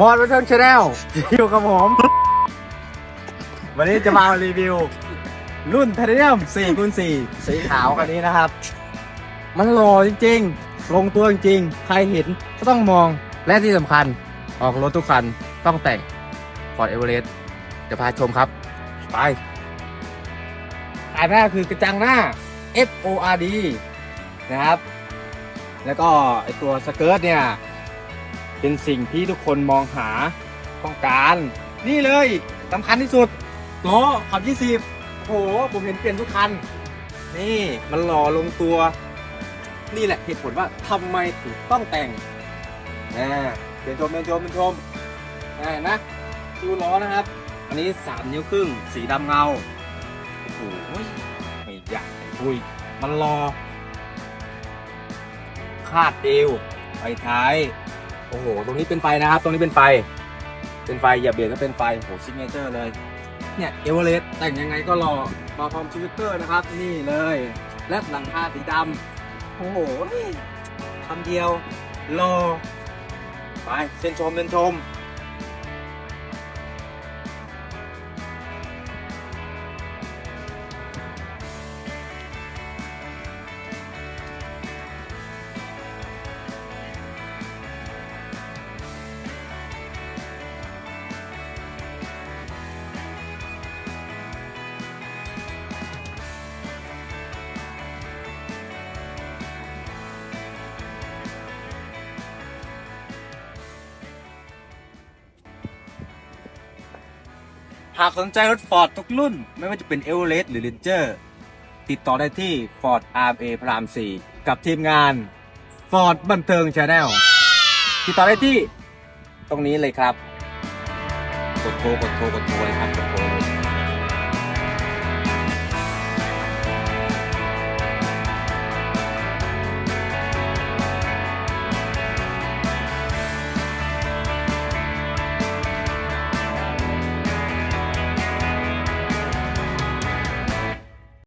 พอดบันเทิงชาแนลอยู่กับผม วันนี้จะมารีวิว รุ่นไทเทเนียม4คูณ4สีขาวคันนี้นะครับ มันหล่อจริงๆ ลงตัวจริงๆ ใครเห็นก็ต้องมองและที่สำคัญ ออกรถทุกคันต้องแต่ง Ford Everest จะพาชมครับ ไปสายแรกคือกระจังหน้า F O R D นะครับ แล้วก็ไอตัวสเกิร์ตเนี่ย เป็นสิ่งที่ทุกคนมองหาต้องการ นี่เลยสำคัญที่สุดล้อขับ20โอ้โหผมเห็นเปลี่ยนทุกคัน นี่มันหล่อลงตัว นี่แหละเหตุผลว่าทำไมถึงต้องแต่งอ่าเป็นชมเป็นชมเป็นชมอ่าเห็นะดูล้อนะครับ อันนี้3นิ้วครึ่ง สีดำเงาโอ้โหไม่อยากคุยมันรอคาดเอวไฟท้าย โอ้โห ตรงนี้เป็นไฟนะครับ ตรงนี้เป็นไฟ เป็นไฟอย่าเบียดก็เป็นไฟโหซิกเนเจอร์เลย เนี่ยเอเวอเรสต์แต่งยังไงก็รอมาพร้อมชิลเตอร์นะครับ นี่เลย และหลังคาสีดำโอ้โหคำเดียวรอไปเชิญชมเชิญชม หากสนใจรถฟอร์ดทุกรุ่น ไม่ว่าจะเป็นเอเวอเรสต์หรือเรนเจอร์ติดต่อได้ที่ Ford RA พระราม 4 กับทีมงาน Ford บันเทิงชาแนลติดต่อได้ที่ตรงนี้เลยครับ กดโทรกดโทรกดโทรเลยครับกดโทร